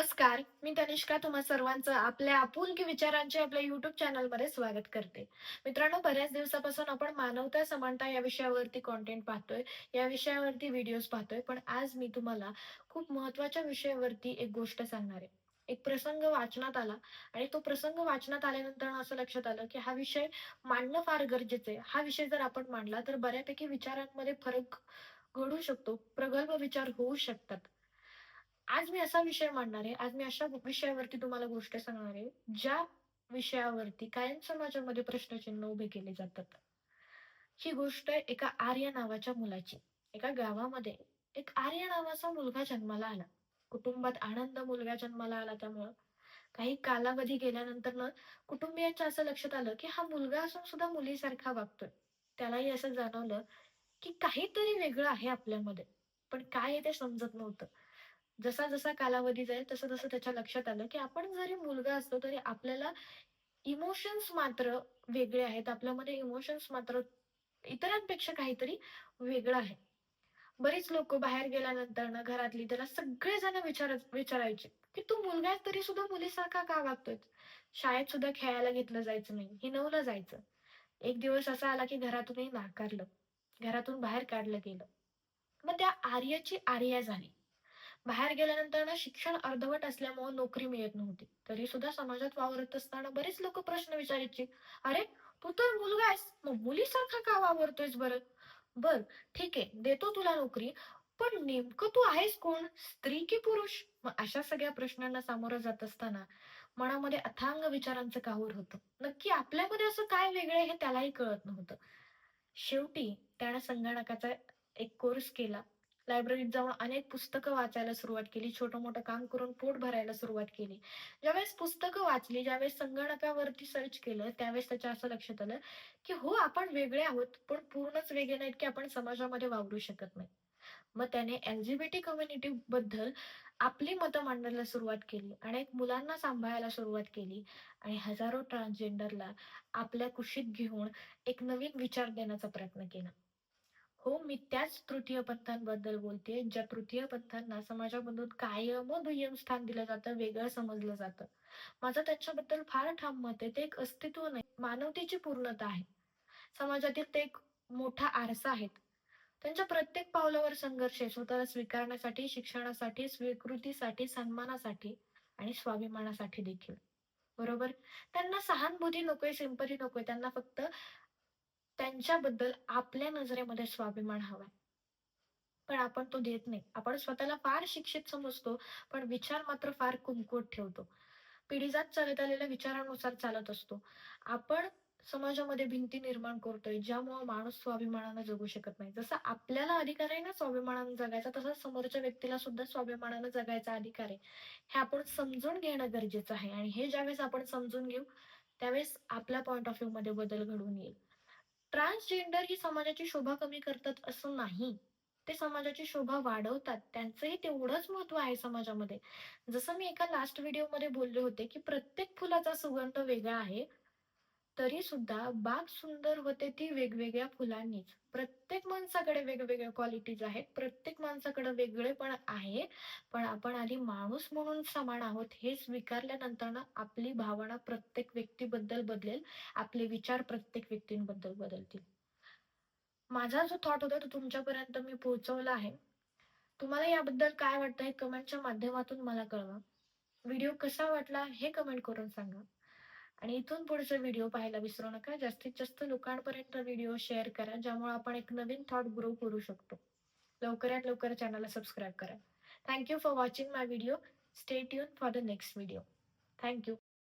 नमस्कार मी तनिष्का तुम्हा सर्वांचं आपल्या आपुलकी विचारांचे आपल्या युट्यूब चॅनलमध्ये स्वागत करते. मित्रांनो बऱ्याच दिवसापासून आपण मानवता समानता या विषयावरती कॉन्टेंट पाहतोय या विषयावरती व्हिडिओज पाहतोय पण आज मी तुम्हाला खूप महत्त्वाच्या विषयावरती एक गोष्ट सांगणार आहे. एक प्रसंग वाचनात आला आणि तो प्रसंग वाचनात आल्यानंतर असं लक्षात आलं की हा विषय मांडणं फार गरजेचं आहे. हा विषय जर आपण मांडला तर बऱ्यापैकी विचारांमध्ये फरक घडू शकतो प्रगल्भ विचार होऊ शकतात. आज मी असा विषय मांडणार आहे आज मी अशा विषयावरती तुम्हाला गोष्ट सांगणार आहे ज्या विषयावरती कायम समाजामध्ये प्रश्नचिन्ह उभे केले जातात. ही गोष्ट आहे एका आर्य नावाच्या मुलाची एका गावामध्ये एक आर्य नावाचा मुलगा जन्माला आला. कुटुंबात आनंद मुलगा जन्माला आला त्यामुळं. काही कालावधी गेल्यानंतर ना कुटुंबियांच्या असं लक्षात आलं की हा मुलगा असून सुद्धा मुलीसारखा वागतोय. त्यालाही असं जाणवलं की काहीतरी वेगळं आहे आपल्यामध्ये. पण काय ते समजत नव्हतं. जसा जसा कालावधी जाईल तसं तसं त्याच्या लक्षात आलं की आपण जरी मुलगा असलो तरी आपल्याला इमोशन्स मात्र वेगळे आहेत. आपल्यामध्ये इमोशन्स मात्र इतरांपेक्षा काहीतरी वेगळं आहे. बरीच लोक बाहेर गेल्यानंतर ना घरातली त्याला सगळेजण विचार विचारायचे की तू मुलगा तरी सुद्धा मुलीसारखा का वागतोय शाळेत सुद्धा खेळायला घेतलं जायचं नाही हिनवलं जायचं. एक दिवस असा आला की घरातूनही नाकारलं. घरातून बाहेर काढलं गेलं. मग त्या आर्याची आर्या झाली. बाहेर गेल्यानंतर ना शिक्षण अर्धवट असल्यामुळे नोकरी मिळत नव्हती. तरी सुद्धा समाजात वावरत असताना बरेच लोक प्रश्न विचारायचे अरे तू तर मुलगा आहेस मग मुलीसारखा का वावरतोयस बरं? बर ठीक आहे देतो तुला नोकरी पण नेमकं तू आहेस कोण? स्त्री की पुरुष? मग अशा सगळ्या प्रश्नांना सामोरं जात असताना मनामध्ये अथांग विचारांचं काहूर होतं. नक्की आपल्यामध्ये असं काय वेगळं हे त्यालाही कळत नव्हतं. शेवटी त्यानं संगणकाचा एक कोर्स केला. लायब्ररीत जाऊन अनेक पुस्तकं वाचायला सुरुवात केली. छोटं मोठं काम करून पोट भरायला सुरुवात केली. ज्यावेळेस पुस्तकं वाचली ज्यावेळेस संगणकावरती सर्च केलं त्यावेळेस त्याच्या असं लक्षात आलं की हो आपण वेगळे आहोत पण पूर्णच वेगळे नाहीत की आपण समाजामध्ये वावरू शकत नाही. मग त्याने एलजीबीटी कम्युनिटी बद्दल आपली मतं मांडायला सुरुवात केली अनेक मुलांना सांभाळायला सुरुवात केली आणि हजारो ट्रान्सजेंडरला आपल्या कुशीत घेऊन एक नवीन विचार देण्याचा प्रयत्न केला. हो मी त्याच तृतीय पंथांबद्दल बोलते. ज्या तृतीय पंथांना समाजामधून कायम दुय्यम स्थान दिलं जातं वेगळं समजलं जातं. माझं त्यांच्याबद्दल फार ठाम मत आहे. ते एक अस्तित्व नाही मानवतेची पूर्णता आहे. समाजातील ते एक मोठा आरसा आहेत त्यांच्या प्रत्येक पावलावर संघर्ष आहे. स्वतःला स्वीकारण्यासाठी शिक्षणासाठी स्वीकृतीसाठी सन्मानासाठी आणि स्वाभिमानासाठी देखील. बरोबर? त्यांना सहानुभूती नकोय सिंपती नकोय. त्यांना फक्त त्यांच्याबद्दल आपल्या नजरेमध्ये स्वाभिमान हवाय पण आपण तो देत नाही. आपण स्वतःला फार शिक्षित समजतो पण विचार मात्र फार कुमकुट ठेवतो. पिढीजात चालत आलेल्या विचारानुसार चालत असतो. आपण समाजामध्ये भिंती निर्माण करतोय ज्यामुळे माणूस स्वाभिमानानं जगू शकत नाही. जसा आपल्याला अधिकार आहे ना स्वाभिमानानं जगायचा तसा समोरच्या व्यक्तीला सुद्धा स्वाभिमानानं जगायचा अधिकार आहे. हे आपण समजून घेणं गरजेचं आहे. आणि हे ज्यावेळेस आपण समजून घेऊ त्यावेळेस आपल्या पॉइंट ऑफ व्ह्यू मध्ये बदल घडून येईल. ट्रान्सजेंडर ही समाजाची शोभा कमी करतात असं नाही. ते समाजाची शोभा वाढवतात. त्यांचंही तेवढंच महत्त्व आहे समाजामध्ये. जसं मी एका लास्ट व्हिडिओमध्ये बोलले होते की प्रत्येक फुलाचा सुगंध वेगळा आहे. तरी सुद्धा बाग सुंदर होते ती वेगवेगळ्या फुलांनीच. प्रत्येक माणसाकडे वेगवेगळ्या क्वालिटीज आहेत. प्रत्येक माणसाकडे वेगळे पण आहे. पण आपण आधी माणूस म्हणून समान आहोत हे स्वीकारल्यानंतर ना आपली भावना प्रत्येक व्यक्तीबद्दल बदलेल. आपले विचार प्रत्येक व्यक्तींबद्दल बदलतील. माझा जो थॉट होता तो तुमच्यापर्यंत मी पोहोचवला आहे. तुम्हाला याबद्दल काय वाटतं हे कमेंटच्या माध्यमातून मला कळवा. व्हिडिओ कसा वाटला हे कमेंट करून सांगा. आणि इथून पुढचे व्हिडिओ पाहायला विसरू नका. जास्तीत जास्त लोकांपर्यंत व्हिडिओ शेअर करा ज्यामुळे आपण एक नवीन थॉट ग्रो करू शकतो. लवकरात लवकर चॅनलला सबस्क्राईब करा. Thank you for watching my video stay tune for the next video thank you